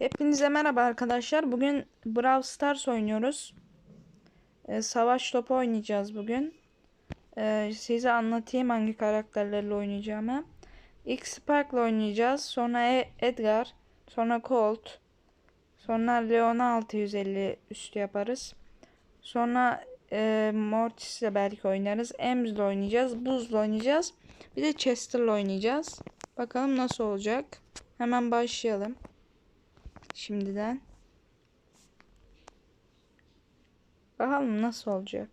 Hepinize merhaba arkadaşlar. Bugün Brawl Stars oynuyoruz. Ee, savaş topu oynayacağız bugün. Ee, size anlatayım hangi karakterlerle oynayacağımı. İlk Spark'la oynayacağız. Sonra E- Edgar. Sonra Colt. Sonra Leon'a 650 üstü yaparız. Sonra e, Mortis'le belki oynarız. Ems'le oynayacağız. Buz'la oynayacağız. Bir de Chester'la oynayacağız. Bakalım nasıl olacak. Hemen başlayalım. Şimdiden. Bakalım nasıl olacak.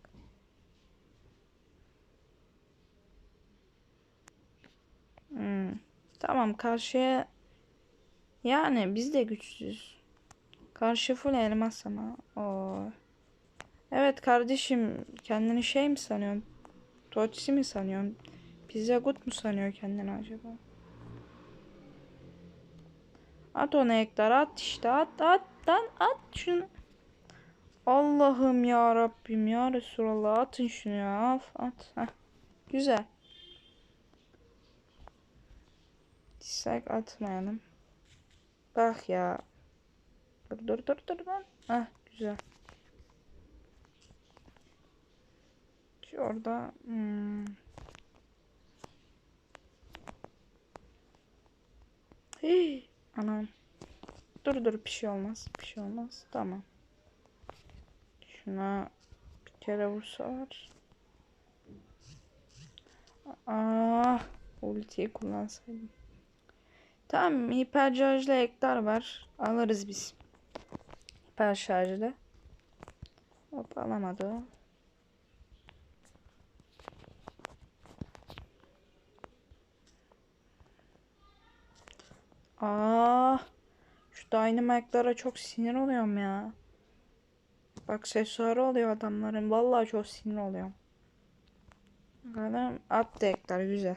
Hmm. Tamam karşıya yani biz de güçsüz. Karşı full elmas ama. Oo. Evet kardeşim kendini şey mi sanıyorsun? Totsi mi sanıyorsun? Pizza Gut mu sanıyor kendini acaba? At onu Ektar at işte at at lan at şunu. Allah'ım ya Rabbim ya Resulallah atın şunu ya at at. Heh. Güzel. Dislike atmayalım. Bak ya. Dur dur dur dur lan. Heh güzel. Şu orada hmm. Hii. Anam. Dur dur bir şey olmaz. Bir şey olmaz. Tamam. Şuna bir kere vursalar. Ah, ultiyi kullansaydım. Tamam, hiper şarjlı ektar var. Alırız biz. Hiper şarjlı. Hop alamadı Ah. Şu Dynamite'lara çok sinir oluyorum ya. Aksesuarı oluyor adamların. Vallahi çok sinir oluyorum. Bakalım at dekler güzel.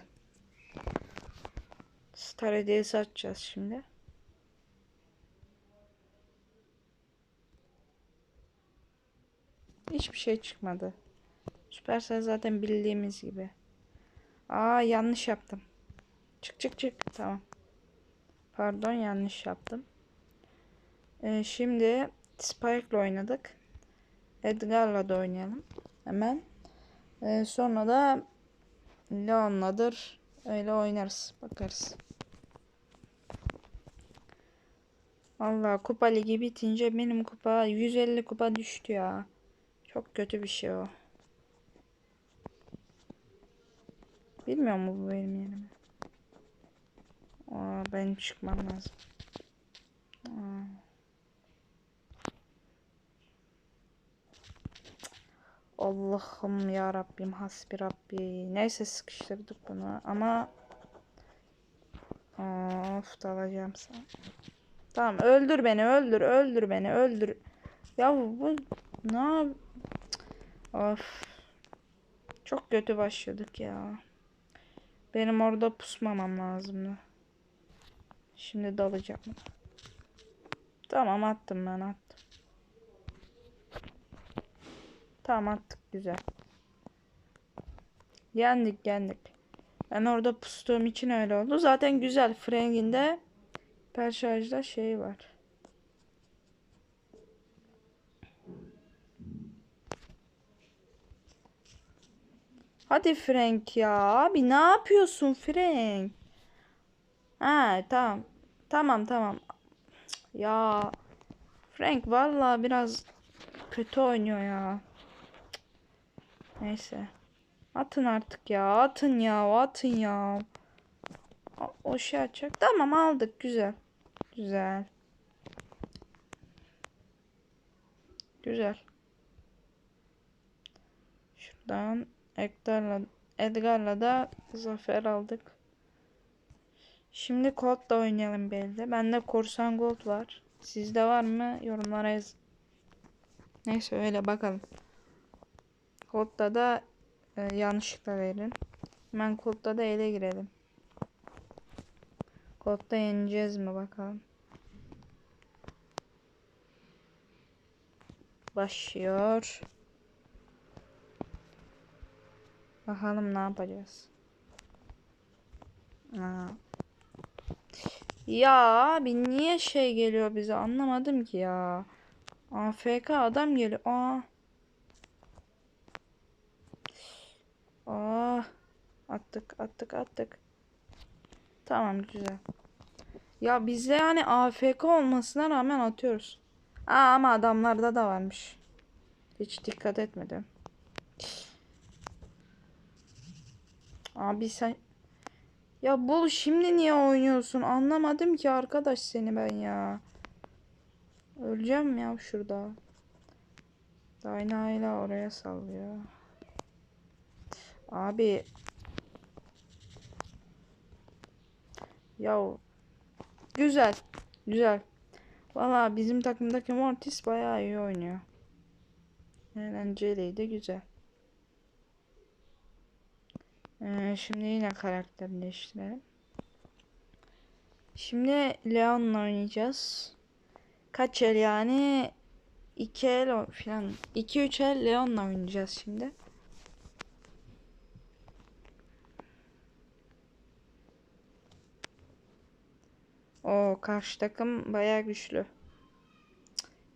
Star hediyesi açacağız şimdi. Hiçbir şey çıkmadı. Süpersel zaten bildiğimiz gibi. Aa yanlış yaptım. Çık çık çık. Tamam. Pardon yanlış yaptım. Ee, şimdi Spike'la oynadık. Edgar'la da oynayalım. Hemen. Ee, sonra da Leon'ladır. Öyle oynarız. Bakarız. Allah kupa ligi bitince benim kupa 150 kupa düştü ya. Çok kötü bir şey o. Bilmiyor mu bu benim yerime? Aa, benim çıkmam lazım. Aa. Allah'ım ya Rabbim hasbi Rabbi. Neyse sıkıştırdık bunu ama of dalacağım sana. Tamam öldür beni öldür öldür beni öldür. Ya bu ne? Of. Çok kötü başladık ya. Benim orada pusmamam lazımdı. Şimdi dalacağım. Tamam attım ben attım. Tamam attık güzel. Yendik yendik. Ben orada pustuğum için öyle oldu. Zaten güzel. Frank'in de perşarjda şey var. Hadi Frank ya. Abi ne yapıyorsun Frank? Ha tamam. Tamam tamam. Ya Frank vallahi biraz kötü oynuyor ya. Neyse. Atın artık ya. Atın ya. Atın ya. O, o şey açacak. Tamam aldık. Güzel. Güzel. Güzel. Şuradan Edgar'la Edgar'la da zafer aldık. Şimdi Colt'la oynayalım belli. Bende Korsan Gold var. Sizde var mı? Yorumlara yazın. Neyse öyle bakalım. Kodda da e, yanlışlıkla verin. Hemen kodda da ele girelim. Kodda yeneceğiz mi bakalım. Başlıyor. Bakalım ne yapacağız. Aa. Ya abi niye şey geliyor bize anlamadım ki ya. AFK adam geliyor. Aa. Aa. Attık attık attık. Tamam güzel. Ya bizde yani AFK olmasına rağmen atıyoruz. Aa, ama adamlarda da varmış. Hiç dikkat etmedim. Abi sen ya bul şimdi niye oynuyorsun? Anlamadım ki arkadaş seni ben ya. Öleceğim ya şurada. Dayna ile oraya sallıyor. Abi. Ya güzel. Güzel. Valla bizim takımdaki Mortis bayağı iyi oynuyor. Eğlenceliydi güzel. Ee, şimdi yine karakter değiştirelim. Şimdi Leon'la oynayacağız. Kaç el yani? 2 el falan. 2-3 el Leon'la oynayacağız şimdi. O karşı takım bayağı güçlü.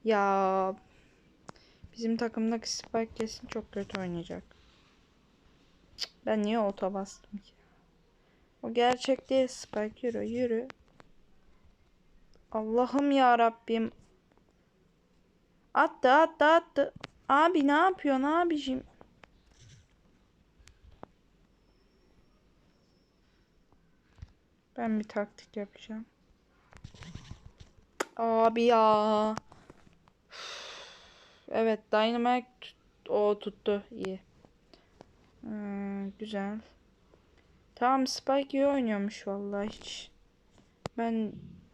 Ya bizim takımdaki Spike kesin çok kötü oynayacak. Ben niye ota bastım ki? O gerçek değil Spike yürü yürü. Allah'ım ya Rabbim. Attı attı attı. Abi ne yapıyorsun abicim? Ben bir taktik yapacağım. Abi ya. Evet Dynamite o tuttu iyi. Hmm, güzel. Tamam Spike iyi oynuyormuş vallahi hiç. Ben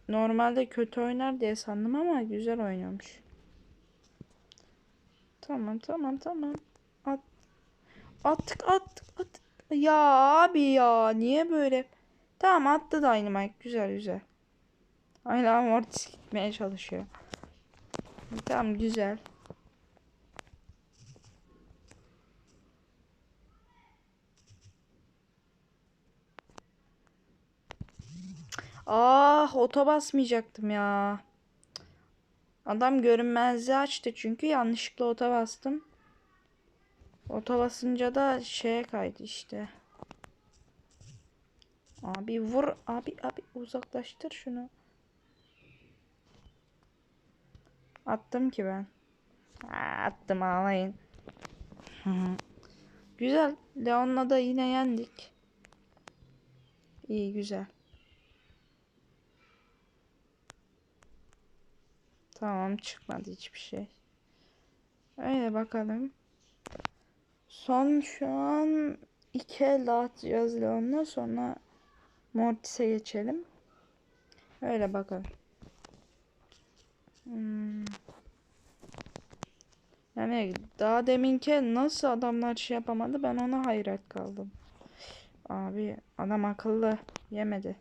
normalde kötü oynar diye sandım ama güzel oynuyormuş. Tamam tamam tamam. At. Attık attık attık. Ya abi ya niye böyle? Tamam attı Dynamite güzel güzel. Hala Mortis gitmeye çalışıyor. Tamam güzel. Ah ota basmayacaktım ya. Adam görünmezliği açtı çünkü yanlışlıkla ota bastım. Ota basınca da şeye kaydı işte. Abi vur abi abi uzaklaştır şunu. Attım ki ben. Aa, attım ağlayın. güzel. Leon'la da yine yendik. İyi güzel. Tamam çıkmadı hiçbir şey. Öyle bakalım. Son şu an iki el atacağız Leon'la sonra Mortis'e geçelim. Öyle bakalım. Hmm. Yani daha deminki nasıl adamlar şey yapamadı ben ona hayret kaldım. Abi adam akıllı yemedi.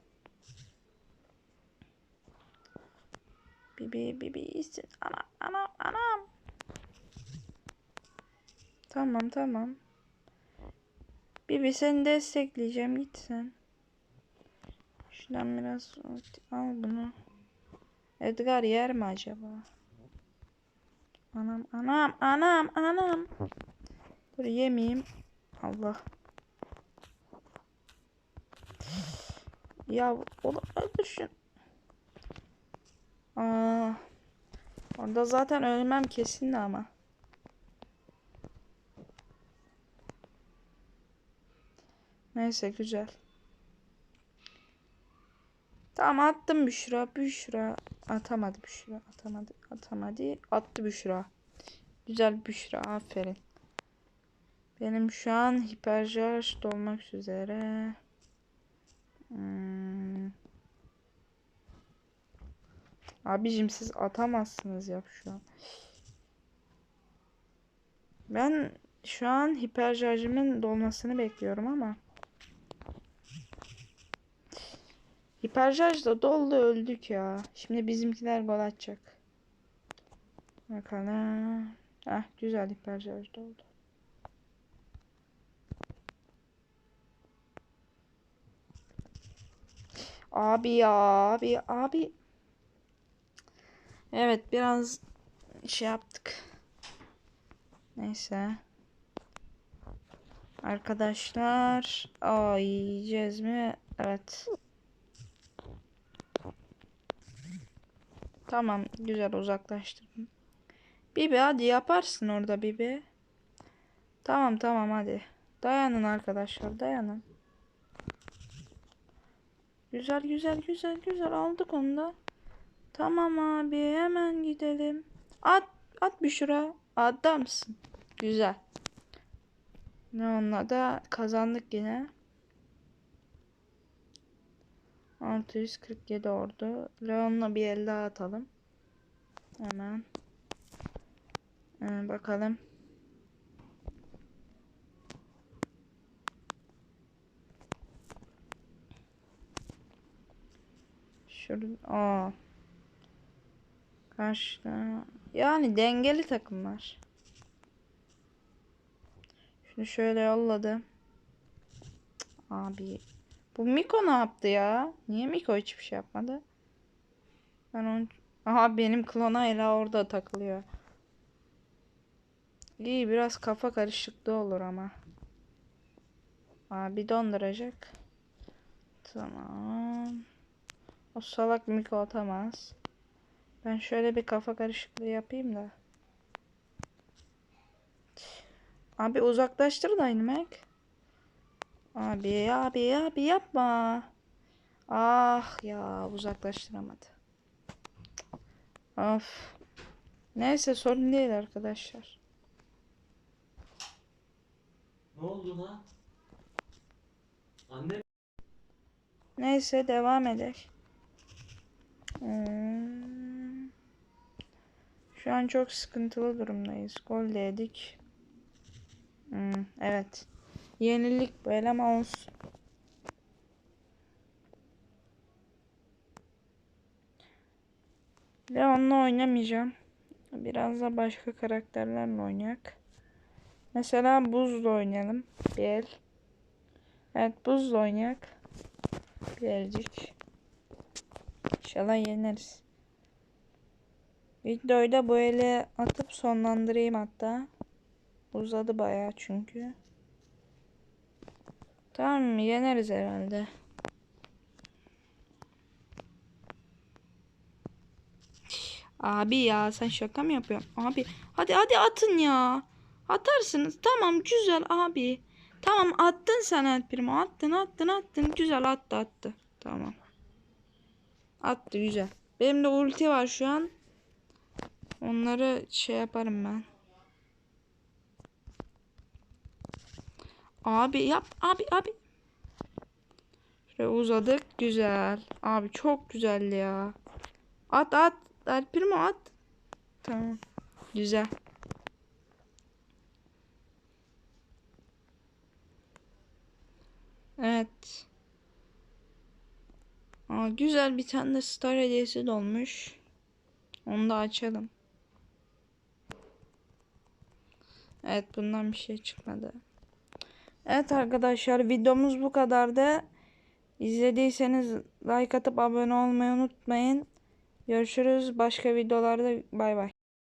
Bibi bibi iyisin. Ana ana anam. Tamam tamam. Bibi seni destekleyeceğim git sen. Şuradan biraz al bunu. Edgar yer mi acaba? Anam anam anam anam. Dur yemeyeyim. Allah. Ya oğlum öldür şunu. Aa, orada zaten ölmem kesin ama. Neyse güzel. Tamam attım Büşra. Büşra. Atamadı Büşra. Atamadı. Atamadı. Attı Büşra. Güzel Büşra. Aferin. Benim şu an hiperşarj dolmak üzere. Hmm. Abicim siz atamazsınız ya şu an. Ben şu an hiperşarjımın dolmasını bekliyorum ama. Hiperşarj da doldu öldük ya. Şimdi bizimkiler gol atacak. Bakalım. Ah güzel hiperşarj doldu. Abi ya abi abi. Evet biraz şey yaptık. Neyse. Arkadaşlar. Aa yiyeceğiz mi? Evet. Tamam güzel uzaklaştırdım. Bibi hadi yaparsın orada Bibi. Tamam tamam hadi. Dayanın arkadaşlar dayanın. Güzel güzel güzel güzel aldık onu da. Tamam abi hemen gidelim. At at bir şura. Adamsın. Güzel. Ne onunla da kazandık yine. 647 ordu. Leon'la bir el daha atalım. Hemen. Ee, bakalım. Şurada. Aa. Karşıda. Yani dengeli takımlar. Şunu şöyle yolladım. Cık, Abi. Bu Miko ne yaptı ya? Niye Miko hiçbir şey yapmadı? Ben onu... Aha benim klona hala orada takılıyor. İyi biraz kafa karışıklığı olur ama. Abi donduracak. Tamam. O salak Miko atamaz. Ben şöyle bir kafa karışıklığı yapayım da. Abi uzaklaştır Dynamac. Abi abi abi yapma. Ah ya uzaklaştıramadı. Of. Neyse sorun değil arkadaşlar. Ne oldu lan? Anne Neyse devam edelim. Hmm. Şu an çok sıkıntılı durumdayız. Gol de yedik. Hmm, evet. Yenilik böyle ama olsun. Leon'la oynamayacağım. Biraz da başka karakterlerle oynayak. Mesela buzla oynayalım. Bir el. Evet buzla oynayak. Bir elcik. İnşallah yeneriz. Videoyu da böyle atıp sonlandırayım hatta. Uzadı bayağı çünkü. Tamam? Yeneriz herhalde. Abi ya sen şaka mı yapıyorsun? Abi hadi hadi atın ya. Atarsınız. Tamam güzel abi. Tamam attın sen El Primo. Attın attın attın. Güzel attı attı. Tamam. Attı güzel. Benim de ulti var şu an. Onları şey yaparım ben. Abi yap abi abi. Şöyle uzadık. Güzel. Abi çok güzel ya. At at. El Primo at. Tamam. Güzel. Evet. Aa, güzel bir tane de star hediyesi dolmuş. Onu da açalım. Evet bundan bir şey çıkmadı. Evet arkadaşlar videomuz bu kadardı. İzlediyseniz like atıp abone olmayı unutmayın. Görüşürüz başka videolarda. Bay bay.